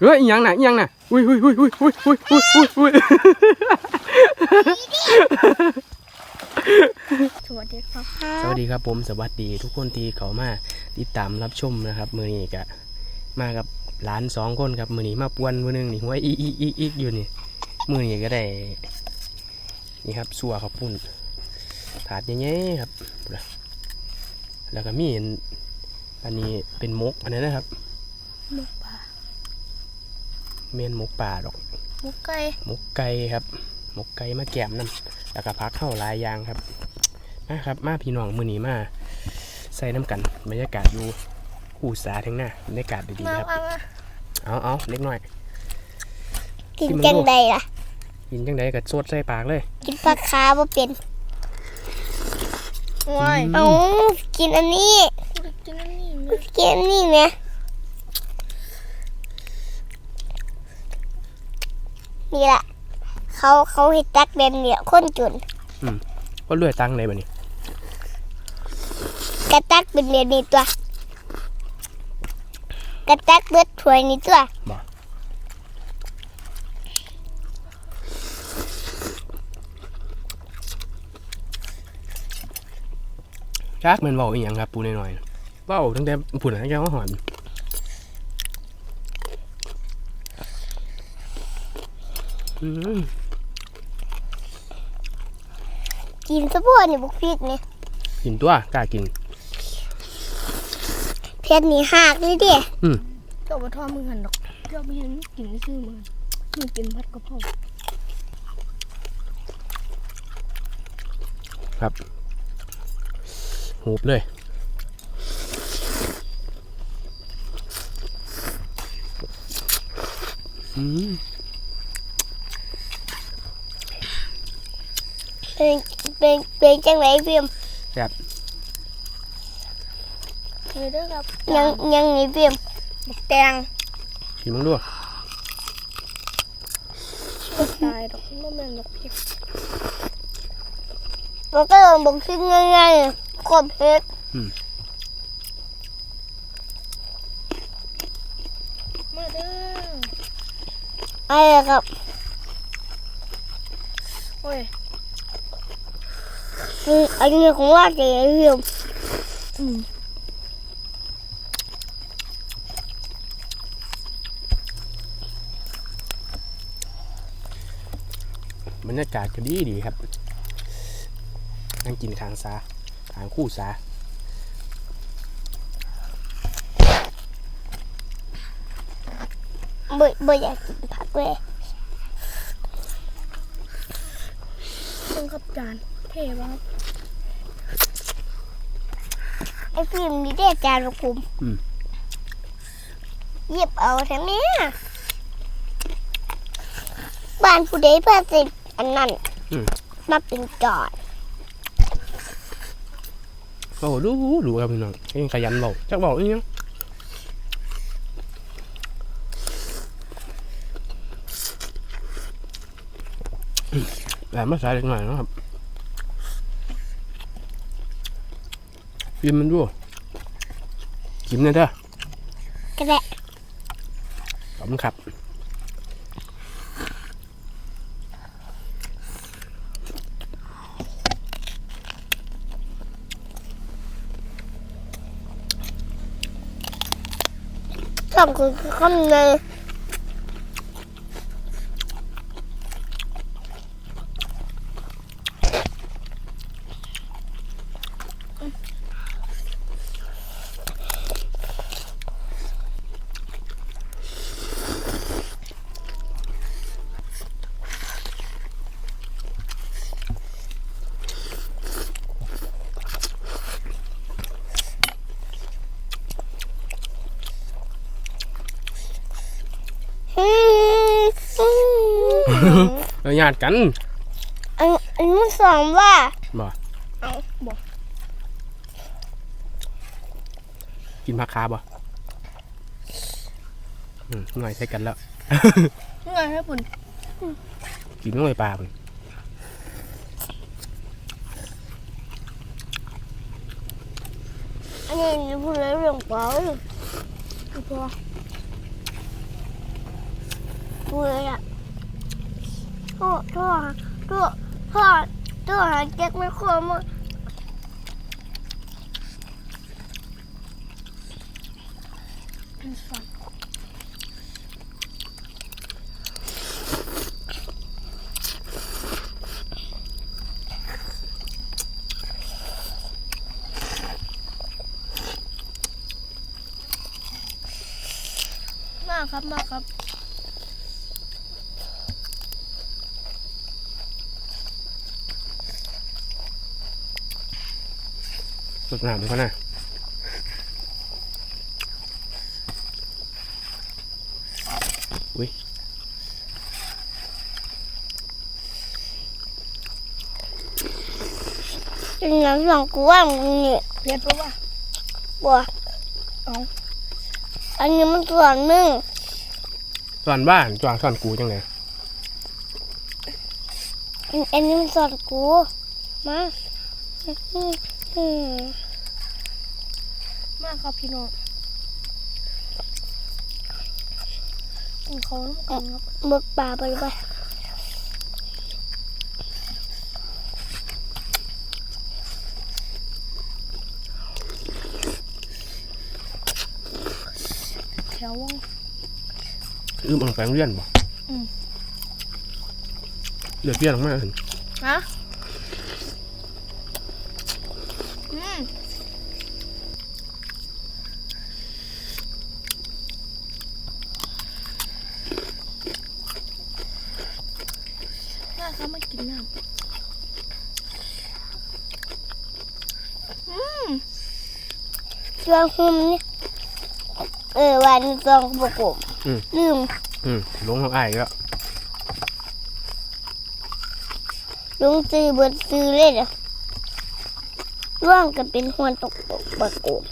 เฮ้ยอีหยังน่ะอีหยังน่ะอุ้ยอุ้ยอุ้ยอุ้ยอุ้ยอุ้ยอุ้ยอุ้ยอุ้ยสวัสดีครับ สวัสดีครับผมสวัสดีทุกคนที่เขามาติดตามรับชมนะครับมือนี้ก็มากับหลานสองคนครับมือนี้มาปวนมือหนึงนี่หัวอีอีอีอีอยู่นี่มือนี้ก็ได้ นี่ครับสัวข้าวปุ้นถาดใหญ่ๆครับ แล้วก็มีอันอันนี้เป็นมกอันนั้นนะครับหมูปลา เมียนมกป่าดอกหมูไก่หมกไก่ครับหมกไก่มาแกมน้ำแล้วก็พักเข้าลายยางครับมาครับมาพี่น้องมือนี้มาใส่น้ำกันบรรยากาศอยู่หูสาทั้งหน้าบรรยากาศดีมาๆครับเอาเอาเล็กน้อยกินจังใดล่ะกินจังไดก็สดใส่ปากเลย กินปลาคาบ่เป็นว้ายเอากินอันนี้กินอันนี้กินอันนี้ไหม นี่แหละ เขาเขาให้ตักแบบเนี่ยคนจนก็เลื่อยตังเลยแบบนี้กระตักเป็นแบบนี้ตัว กระตักเบิดถ้วยนี่ตัวจักแมันเบาอีหยังครับปูน้อยๆเบาตั้งแต่ผุนตั้งแต่ว่าหอนอืม กินสะโพกนี่บุกพริกนี่กินตัวกล้ากินเผ็ดนี่หักเลยเดิเจ้าบ่ทอมึงหันดอกเจ้าบ่เห็นมึงกินซื่อมึงมึงกินผัดกะเพราหูบเลย อืม เป็นเป็นเป็นจังไรเพียมเลยเด้อครับยังยังนี่เพียมบักแตงกินมั้งด้วยบ่ตายดอกบ่แม่นดอกพริกมันก็ลงบอกชิ้นง่ายๆโคตรเผ็ดมาเด้ออะไรครับโอ้ย อืมอันนี้ของว่าจะยังเพียมอืมบรรยากาศก็ดีดีครับ นั่งกินทางซาทางคู่ซาบ่บ่อยากกินผักเลยเพิ่งขับจานเท่บ่ครับ ไอ้ฟิล์มนี่ได้จานระคุมหยิบเอาทำไมบ้านผู้ใดเพื่อสิอันนั้นมาเป็นจอดโอ้ดูดูครับพี่น้องยังขยันเบาจักเบาอีกยังแต่มาใส่เล็กหน่อยนะครับ กินมันด้วยกินนะเด้อก็ได้ขอบคุณครับสองคือคำเลยอืมอืม เราญาติกันอันอันนี้สองว่าบ่เอาบ่กินผักคาบ่อืมหน่อยใช้กันแล้วยังไงให้ปุ่นกินน้อยปลาพุ่นอันนี้พูดเรื่องเปล่าคือพอกูเลยอะ โทษโทษโทษโทษโทษหาเก๊กไม่คมอะมากครับมากครับ สดน้ำเขานะเป็นน้ำสองกูว่ามึงนี่เผ็ดปะวะบัวเอาอันนี้มันส่วนมึงสอนบ้านจวางสอนกูจังไงอันอันนี้มันส่วนกูมาอื มอืมมากครับพี่น้องกินเขาน้ำกันครับหมึกปลาไปเลยไปแถวว่องอื้มเอังแปลงเลี่ยนบ่อืมเดือดเลี่ยนออกมาถึงฮะอืมมากครับมากินน้ำอืม เสื้อหุ้มนี่เออวันนี้ซองบกบลืมอืมลงเขาอ้ายก็ลุงซื้อเบิดซื้อเลยเด้อร่วงกันเป็นหวนตกตกบกบ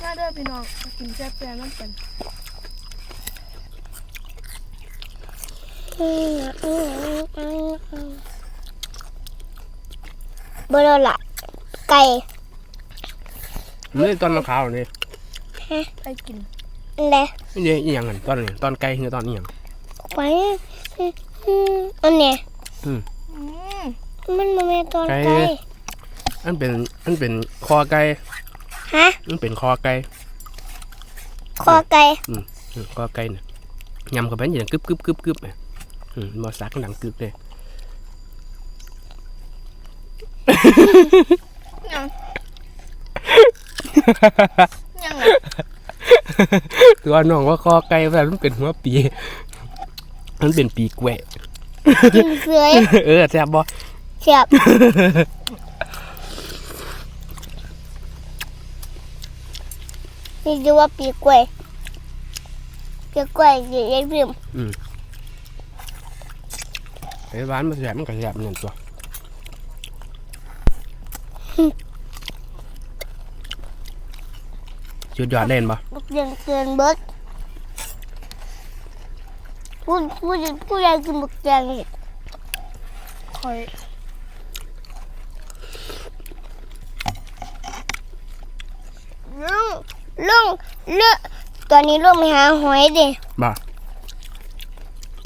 มาเด้อพี่น้องมากินแซ่บแซ่บน้ำกันอืมอืมอืมอืมอืมเบอร์ละไก่มันนี่ตอนมะขาวนี่ไปกินแหละนี่เดี๋ยวอีหยังกันตอนนี้ตอนไกลคือตอนนี้หยังไปอืมอันเนี้ยอืมมันมาเป็นตอนไก่อันเป็นอันเป็นคอไก่ฮะมันเป็นคอไก่คอไก่อืมคอไก่น่ะยำกับเป็นอย่างกึบกึบกึบกึบเนี่ยอืมบอสักหนังกึบเลย ยังยังไงตัวน้องว่าคอไก่แบบมันเป็นหัวปี มันเป็นปีแกวะกินเสือยเออแซ่บบ่เสียบนี่ดูว่าปีกล้วยปีกล้วยใหญ่ๆพิมไอ้บ้านมันแซ่บมันก็แซ่บนั่นตัว จุดยอดเล่นบ่ลูกเรียนเกินเบิดพูดพูดพูดอะไรกินบุกแกงอีกคอยลุงลุงเลือกตอนนี้ลุงไปหาหอยดิบ่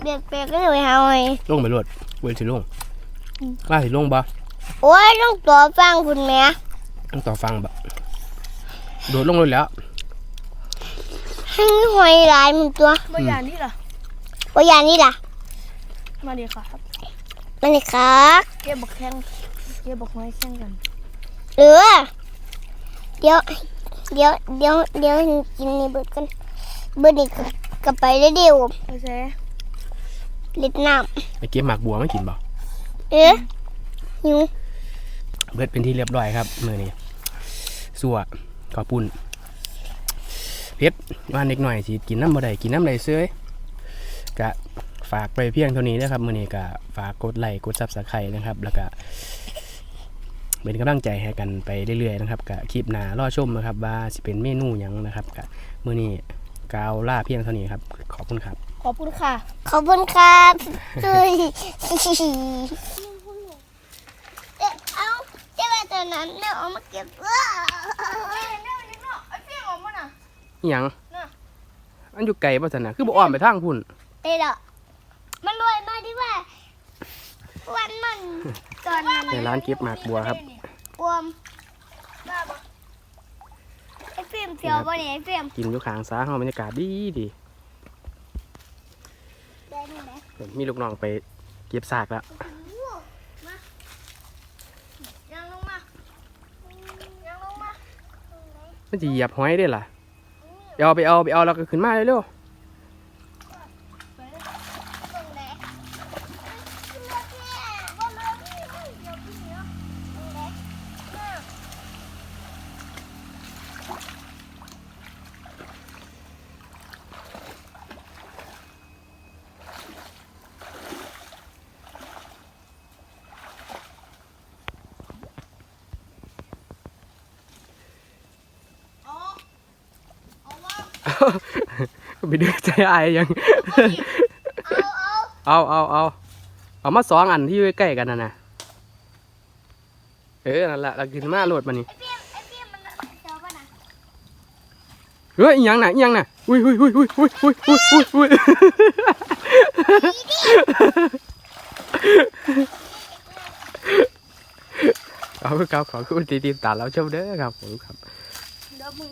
เบียดเปียกก็จะไปหาหอยลงไปรวดเว้นสิลงว่าสิลงบ่ โอ้ยลุงตัวฟังคุณแม่ต้องต่อฟังบ่โดดลงเลยแล้ว ให้หอยหลายมันตัวเมื่อยานนี่ล่ะว่าอย่างนี้ล่ะมาดีค่ะครับ มันนี่ค่ะเก็บบักแข้งเก็บบักไม้แข้งกันเออเดี๋ยวเดี๋ยวเดี๋ยวเดี๋ยวกินนี่เบิดกันเบิดนี่ก็ก็ไปได้เดียวไปแซ่เล็ดน้ไปเก็บหมากบัวมากินบ่ำเอ๊ะ หิวเบิดเป็นที่เรียบร้อยครับมื้อนี้สัวข้าวปุ้นเผ็ดว่าเด็กหน่อยสิกินน้ำบ่ได้กินน้ำใดเซ้ยกะฝากไปเพียงเท่านี้นะครับมื้อนี้ก็ฝากกดไลค์กด Subscribe นะครับ แล้วก็เป็นกำลังใจให้กันไปเรื่อยๆนะครับกะคลิปหน้ารอชมนะครับ ว่าสิเป็นเมนูหยังนะครับกะมื้อนี้กาวล่าเพียงเท่านี้ครับ ขอบคุณครับ ขอบคุณค่ะ ขอบคุณครับเฮ้ยเอ๊ะ เอาเจ้าตัวนั้นเนี่ยเอามาเก็บเออไอ้เฟี้ยงออกมาน่ะอิหยังน่ะอันอยู่ไกลป่ะสันน่ะคือบ่อ้อมไปทางพุ่นเอ้ยเหรอมันรวยมากที่ว่า วันมันก่อนมันในร้านเก็บหมากบัวครับอวมไอ้ฟิล์มเสียวบ่เนี่ยไอ้ฟิล์มกินอยู่ข้างซ้ายเฮาบรรยากาศดีดีได้นี่ไหมมีลูกน้องไปเก็บซากแล้ว ยังลงมายังลงมา มันจะเหยียบหอยได้ล่ะไปเอาไปเอาไปเอาแล้วก็ขึ้นมาเร็วตรงไหนเลือกเนี่ยบ่เลือกนี่เดี๋ยวพี่เหนียวตรงไหน อ๋อเอาว่า ๆ ไปดื้อใจอายยังเอาเอาเอาเอาเอาเอามาสองอันที่อยู่ใกล้ๆกันน่ะนะเออนั่นแหละเราขึ้นมาโหลดมานี่ไอ้ฟิล์มไอ้ฟิล์มมันเสียวป่ะนะเฮ้ยอีหยังน่ะอีหยังน่ะอุ้ยอุ้ยอุ้ยอุ้ยอุ้ยอุ้ยอุ้ยอุ้ยอุ้ยเอาครับขอบคุณที่ติดตามเราชมเด้อครับผมครับเดี๋ยวมึง